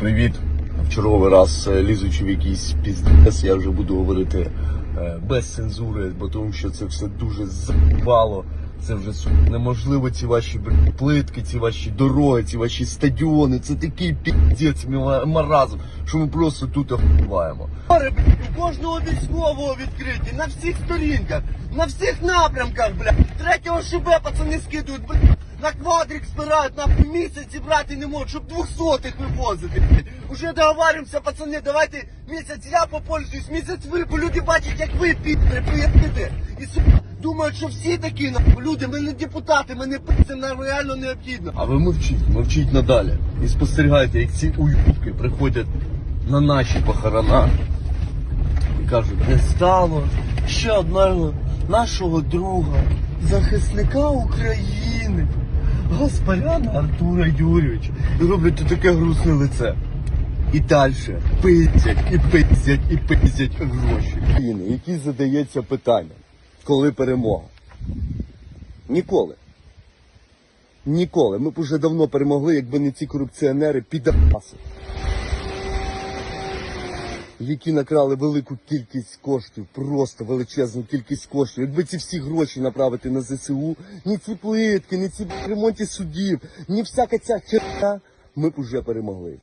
привіт. В черговий раз е, лізучи в якийсь піздес, я вже буду говорити е, без цензури, бо тому що це все дуже запало. Це вже неможливо. Ці ваші плитки, ці ваші дороги, ці ваші стадіони. Це такий піздець маразм, що ми просто тут охуєваємо. У кожного військового відкриті на всіх сторінках, на всіх напрямках, бля. Третього ШБ пацани скидують, бля. На квадрик збирають, на місяць зібрати не можуть, щоб двохсотих вивозити. Уже договариваемся, пацани, давайте місяць я попользуюсь, місяць ви, бо люди бачать, як ви піде, пиєте. І сука, думають, що всі такі нахуй. люди, ми не депутати, ми не пи***, нам реально необхідно. А ви мовчіть, мовчіть надалі. І спостерігайте, як ці уютки приходять на наші похорона і кажуть, не стало ще одного нашого друга, захисника України, Гаспаряна Артура Юрійовича. І роблять таке грустне лице. І далі пиздять, і пиздять, і пиздять гроші. Які задається питання, коли перемога? Ніколи. Ніколи. Ми б уже давно перемогли, якби не ці корупціонери підараси які накрали велику кількість коштів, просто величезну кількість коштів. Якби ці всі гроші направити на ЗСУ, ні ці плитки, ні ці ремонті судів, ні всяка ця херня, ми б уже перемогли.